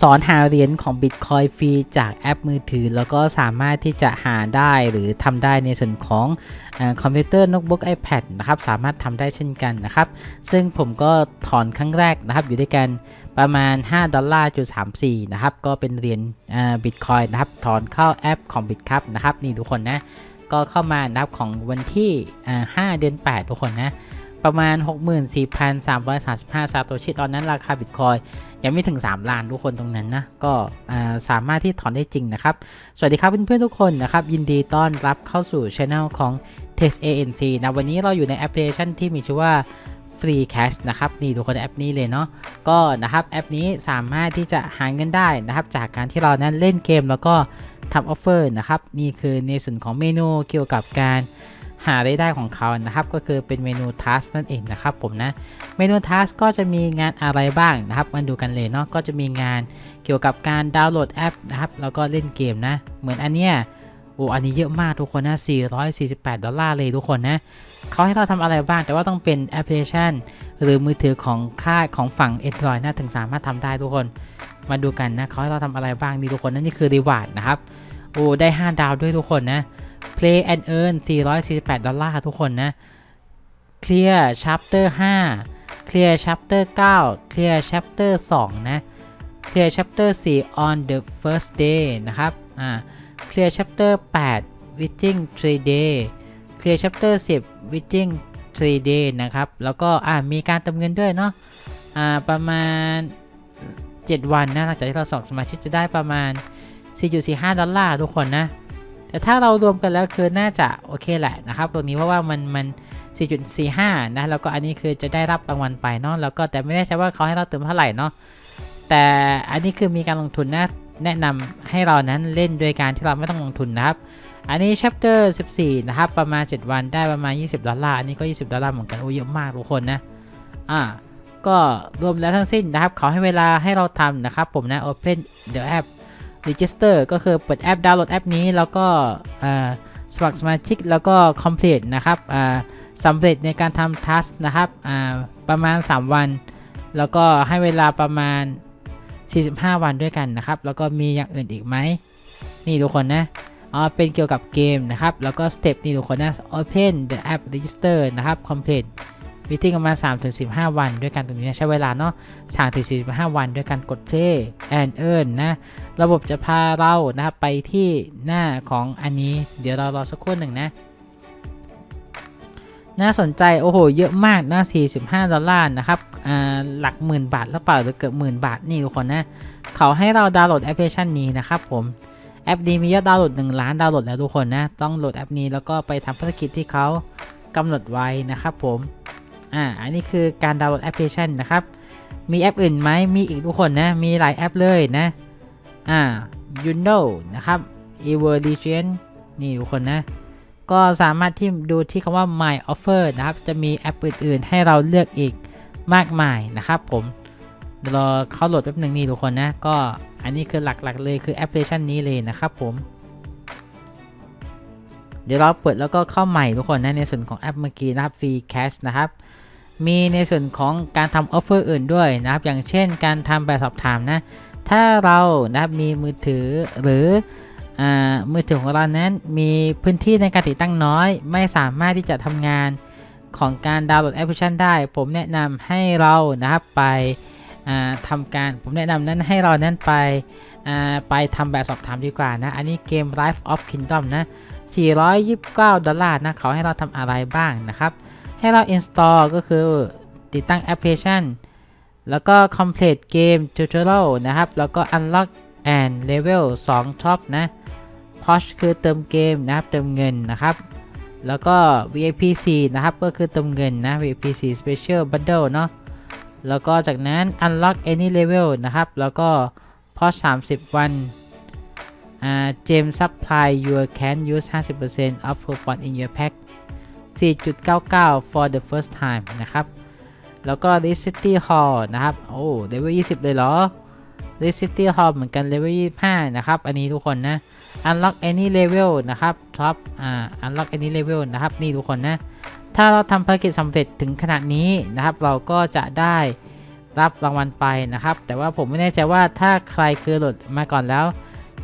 สอนหาเหรียญของ Bitcoin ฟรีจากแอปมือถือ แล้วก็สามารถที่จะหาได้หรือทำได้ในส่วนของอคอมพิวเตอร์โน้ตบุ๊ก iPad นะครับสามารถทำได้เช่นกันนะครับ ซึ่งผมก็ถอนครั้งแรกนะครับ อยู่ด้วยกันประมาณ 5 ดอลลาร์จุด34นะครับ ก็เป็นเหรียญบิตคอยนะครับ ถอนเข้าแอปของ BitCup นะครับ นี่ทุกคนนะ ก็เข้ามานะครับของวันที่อ่า5เดือน 8 ทุกคนนะ ประมาณ 64,335 ซาโตชิตอนนั้นราคาบิตคอยยังไม่ถึง 3 ล้านทุกคนตรงนั้นนะ ก็สามารถที่ถอนได้จริงนะครับ สวัสดีครับเพื่อนๆทุกคนนะครับ ยินดีต้อนรับเข้าสู่ช anel ของ Test ANC นะวันนี้เราอยู่ในแอปพลิเคชันที่มีชื่อว่า Free Cash นะครับ นี่ทุกคนแอปนี้เลยเนาะก็นะครับแอปนี้สามารถที่จะหาเงินได้นะครับ จากการที่เรานั้นเล่นเกมแล้วก็ทำออฟเฟอร์นะครับนี่คือในส่วนของเมนูเกี่ยวกับการ หารายได้ของเขานะครับ ก็คือเป็นเมนู Task นั่นเองนะครับผมนะ เมนู Task ก็จะมีงานอะไรบ้างนะครับมาดูกันเลยเนาะก็จะมีงานเกี่ยวกับการดาวน์โหลดแอปนะครับแล้วก็เล่นเกมนะ เหมือนอันเนี้ยโอ้อันนี้เยอะมากทุกคนนะ 448 ดอลลาร์เลยทุกคนนะเขาให้เราทำอะไรบ้าง แต่ว่าต้องเป็นแอปพลิเคชัน หรือมือถือของค่ายของฝั่ง Android นะถึงสามารถทำได้ทุกคน มาดูกันนะเขาให้เราทำอะไรบ้างดีทุกคนนะนี่คือรีวาร์ดนะครับ โอ้ได้ 5 ดาวด้วยทุกคนนะ Play and Earn 448 ดอลลาร์ทุกคนนะ Clear Chapter 5 Clear Chapter 9 Clear Chapter 2 นะ Clear Chapter 4 on the first day นะครับ อ่า Clear Chapter 8 Witching 3 day Clear Chapter 10 Witching 3 day นะครับ แล้วก็ อ่า มีการเติมเงินด้วยเนาะ อ่า ประมาณ 7 วันนะ หลังจากที่เราสองสมาชิกจะได้ประมาณ 4.45 ดอลลาร์ทุกคนนะ แต่ถ้าเรารวมกันแล้วคือน่าจะโอเคแหละนะครับตรงนี้เพราะว่ามันมัน 4.45 นะแล้วก็อันนี้คือจะได้รับรางวัลไปเนาะแล้วก็แต่ไม่แน่ใจว่าเขาให้เราเติมเท่าไหร่เนาะแต่อันนี้คือมีการลงทุนนะแนะนำให้เรานั้นเล่นโดยการที่เราไม่ต้องลงทุนนะครับ อันนี้ chapter 14 นะครับ ประมาณ 7 วันได้ประมาณ 20 ดอลลาร์อันนี้ก็ 20 ดอลลาร์เหมือนกันโอ้เยอะมากทุกคนนะอ่าก็รวมแล้วทั้งสิ้นนะครับ เขาให้เวลาให้เราทำนะครับ ผมนะ open the app register ก็คือเปิดแอปดาวน์โหลดแอปนี้แล้วก็สมัครสมาชิกแล้วก็ complete นะครับสำเร็จในการทำ task นะครับประมาณ 3 วัน แล้วก็ให้เวลาประมาณ 45 วันด้วยกันนะครับ แล้วก็มีอย่างอื่นอีกไหม นี่ทุกคนนะอ๋อเป็นเกี่ยวกับเกมนะครับ แล้วก็สเต็ปนี่ทุกคนนะ open the app register นะครับ complete วิธีประมาณ3-15 วันด้วยกันตรงนี้นะใช้เวลาเนาะ3-45 วันด้วยการกด play and earn นะ ระบบจะพาเรานะไปที่หน้าของอันนี้ เดี๋ยวเรารอสักครู่หนึ่งนะน่าสนใจโอ้โห เยอะมากนะ45 ดอลลาร์นะครับหลักหมื่นบาทหรือเปล่าหรือเกือบหมื่นบาทนี่ทุกคนนะ เขาให้เราดาวน์โหลดแอปพลิเคชันนี้นะครับผม แอปนี้มียอดดาวน์โหลด 1 ล้านดาวน์โหลดแล้วทุกคนนะ ต้องโหลดแอปนี้แล้วก็ไปทำภารกิจที่เขากำหนดไว้นะครับผม อ่าอันนี้คือการดาวน์โหลดแอปพลิเคชันนะครับ มีแอปอื่นไหมมีอีกทุกคนนะ มีหลายแอปเลยนะอ่า you know นะครับ Evolution นี่ทุกคนนะ ก็สามารถที่ดูที่คำว่า My Offer นะครับ จะมีแอปอื่นๆ ให้เราเลือกอีกมากมายนะครับผมรอเข้าโหลดแป๊บหนึ่งนี่ทุกคนนะ ก็อันนี้คือหลักๆเลยคือแอปพลิเคชันนี้เลยนะครับผม เดี๋ยวเราเปิดแล้วก็เข้าใหม่ทุกคนนะในส่วนของแอปเมื่อกี้นะครับ Free Cash นะครับมีในส่วนของการทำออฟเฟอร์อื่นด้วยนะครับ อย่างเช่นการทำแบบสอบถามนะ ถ้าเรานะครับมีมือถือหรืออามือถือของเรานั้นมีพื้นที่ในการติดตั้งน้อย ไม่สามารถที่จะทำงานของการดาวน์โหลดแอปพลิเคชันได้ ผมแนะนำให้เรานะครับไปอ่าทำการผมแนะนำนั้นให้เรานั้นไปอ่าไปทำแบบสอบถามดีกว่านะ อันนี้เกม Life of Kingdom นะ 429 ดอลลาร์นะเขาให้เราทำอะไรบ้างนะครับ ให้เรา install ก็คือติดตั้งแอปพลิเคชัน แล้วก็ complete game tutorial นะครับ แล้วก็ unlock and level 2 top นะ push คือเติมเกมนะครับ เติมเงินนะครับ แล้วก็ VIP 4นะครับ ก็คือเติมเงินนะ VIP 4 special bundle เนาะ แล้วก็จากนั้น unlock any level นะครับ แล้วก็ push 30 วัน อ่า gem supply you can use 50% of coupon in your pack 4.99 for the first time นะครับ แล้วก็ Risk City Hall นะครับ โอ้เลเวล20 เลยเหรอ Risk City Hall เหมือนกันเลเวล25 นะครับ อันนี้ทุกคนนะ Unlock any level นะครับ Top อ่า Unlock any level นะครับ นี่ทุกคนนะ ถ้าเราทำภารกิจสำเร็จถึงขนาดนี้นะครับ เราก็จะได้รับรางวัลไปนะครับ แต่ว่าผมไม่แน่ใจว่าถ้าใครเคยโหลดมาก่อนแล้ว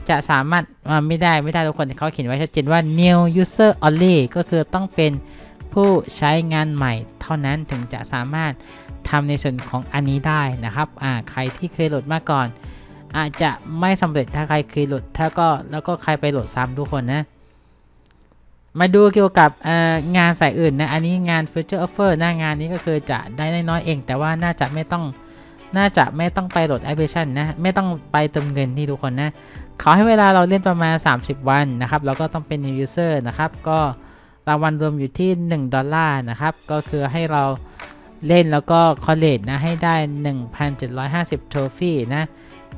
จะสามารถไม่ได้ไม่ได้ทุกคนเขาเขียนไว้ชัดเจนว่า new user only ก็คือต้องเป็นผู้ใช้งานใหม่เท่านั้นถึงจะสามารถทำในส่วนของอันนี้ได้นะครับอ่าใครที่เคยโหลดมาก่อน อาจจะไม่สำเร็จถ้าใครเคยโหลดถ้าก็แล้วก็ใครไปโหลดซ้ำทุกคนนะมาดูเกี่ยวกับงานสายอื่นนะ อันนี้งาน Future Offer หน้างานนี้ก็คือจะได้น้อยๆเอง แต่ว่าน่าจะไม่ต้อง น่าจะไม่ต้องไปโหลดแอปพลิเคชันนะ ไม่ต้องไปเติมเงินที่ทุกคนนะเขาให้เวลาเราเล่นประมาณ 30 วันนะครับ แล้วก็ต้องเป็น new user นะครับ ก็รางวัลรวมอยู่ที่ 1 ดอลลาร์นะครับ ก็คือให้เราเล่นแล้วก็คอลเลจนะ ให้ได้ 1,750โทฟี่นะ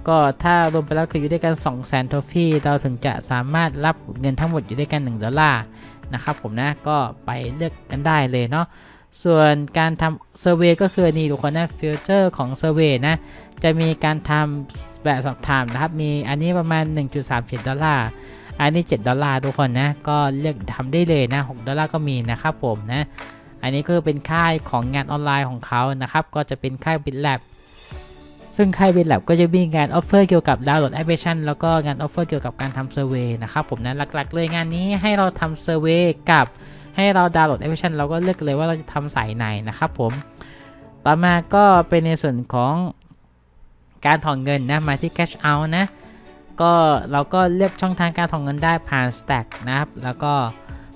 ก็ถ้ารวมไปแล้วคืออยู่ด้วยกัน 200,000โทฟี่เราถึงจะสามารถรับเงินทั้งหมดอยู่ด้วยกัน 1 ดอลลาร์นะครับผมนะ ก็ไปเลือกกันได้เลยเนาะ ส่วนการทำเซอร์เวยก็คือนี่ทุกคนนะฟิลเตอร์ของเซอร์เวยนะ จะมีการทำแบบสอบถามนะครับ มีอันนี้ประมาณ 1.37 ดอลลาร์ อันนี้ 7 ดอลลาร์ทุกคนนะ ก็เลือกทำได้เลยนะ 6 ดอลลาร์ก็มีนะครับผมนะ อันนี้ก็เป็นค่ายของงานออนไลน์ของเขานะครับ ก็จะเป็นค่าย BitLab ซึ่งค่าย BitLab ก็จะมีงานออฟเฟอร์เกี่ยวกับดาวน์โหลดแอปพลิเคชันแล้วก็งานออฟเฟอร์เกี่ยวกับการทำเซอร์เวยนะครับผมนะหลักๆเลยงานนี้ให้เราทำเซอร์เวยกับ ให้เราดาวน์โหลดแอปพลิเคชันเราก็เลือกเลยว่าเราจะทำสายไหนนะครับผม ต่อมาก็เป็นในส่วนของการถอนเงินนะ มาที่ cash out นะ ก็เราก็เลือกช่องทางการถอนเงินได้ผ่าน stack นะครับ แล้วก็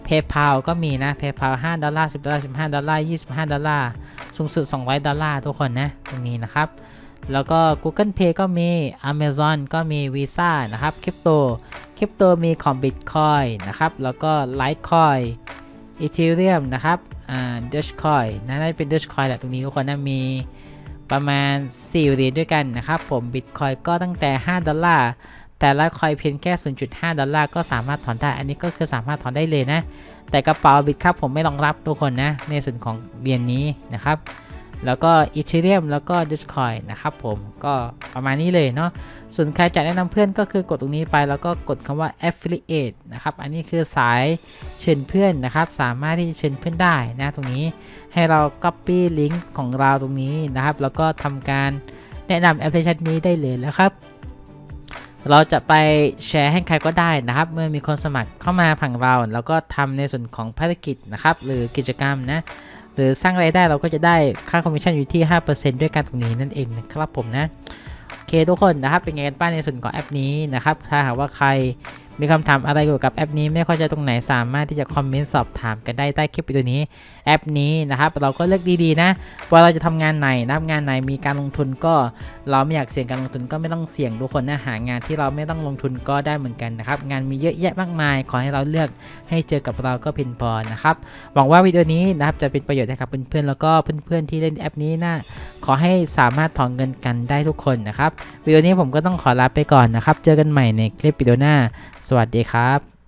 PayPal ก็มีนะ PayPal 5ดอลลาร์10ดอลลาร์15ดอลลาร์25ดอลลาร์สูงสุด 200 ดอลลาร์ทุกคนนะ ตรงนี้นะครับ แล้วก็ Google Pay ก็มี Amazon ก็มี Visa นะครับ Crypto Crypto มีของ Bitcoin นะครับ แล้วก็ Litecoin อีเทเรียมนะครับอ่าดัชคอยนะน่าจะเป็นดัชคอยแหละตรงนี้ทุกคนนะมีประมาณ 4 เหรียญด้วยกันนะครับผมบิตคอยก็ตั้งแต่ 5 ดอลลาร์ แต่ละคอยเพียงแค่ 0.5 ดอลลาร์ก็สามารถถอนได้ อันนี้ก็คือสามารถถอนได้เลยนะ แต่กระเป๋าบิตครับผมไม่รองรับทุกคนนะ ในส่วนของเหรียนนี้นะครับ แล้วก็ Ethereum แล้วก็ Dogecoin นะครับผมก็ประมาณนี้เลยเนาะส่วนใครจะแนะนำเพื่อนก็คือกดตรงนี้ไป แล้วก็กดคำว่า affiliate นะครับ อันนี้คือสายเชิญเพื่อนนะครับ สามารถที่จะเชิญเพื่อนได้นะตรงนี้ให้เรา copy ลิงก์ของเราตรงนี้นะครับ แล้วก็ทำการแนะนำแอปพลิเคชันนี้ได้เลยแล้วครับเราจะไปแชร์ให้ใครก็ได้นะครับ เมื่อมีคนสมัครเข้ามาผังเรา แล้วก็ทำในส่วนของภารกิจนะครับ หรือกิจกรรมนะ หรือสร้างรายได้เราก็จะได้ค่าคอมมิชชั่นอยู่ที่ 5%ด้วยกันตรงนี้นั่นเองนะครับผมนะ โอเคทุกคนนะครับเป็นไงกันบ้างในส่วนของแอปนี้นะครับ ถ้าหากว่าใคร มีคำถามอะไรเกี่ยวกับแอปนี้ไม่เข้าใจตรงไหนสามารถที่จะคอมเมนต์สอบถามกันได้ใต้คลิปวิดีโอนี้แอปนี้นะครับเราก็เลือกดีๆนะว่าเราจะทำงานไหนนะครับงานไหนมีการลงทุนก็เราไม่อยากเสี่ยงการลงทุนก็ไม่ต้องเสี่ยงทุกคนนะหางานที่เราไม่ต้องลงทุนก็ได้เหมือนกันนะครับงานมีเยอะแยะมากมาย ขอให้เราเลือกให้เจอกับเราก็เพียงพอนะครับหวังว่าวิดีโอนี้นะครับจะเป็นประโยชน์ให้กับเพื่อนๆแล้วก็เพื่อนๆที่เล่นแอปนี้นะขอให้สามารถถอนเงินกันได้ทุกคนนะครับวิดีโอนี้ผมก็ต้องขอลาไปก่อนนะครับเจอกันใหม่ในคลิปวิดีโอหน้าสวัสดีครับ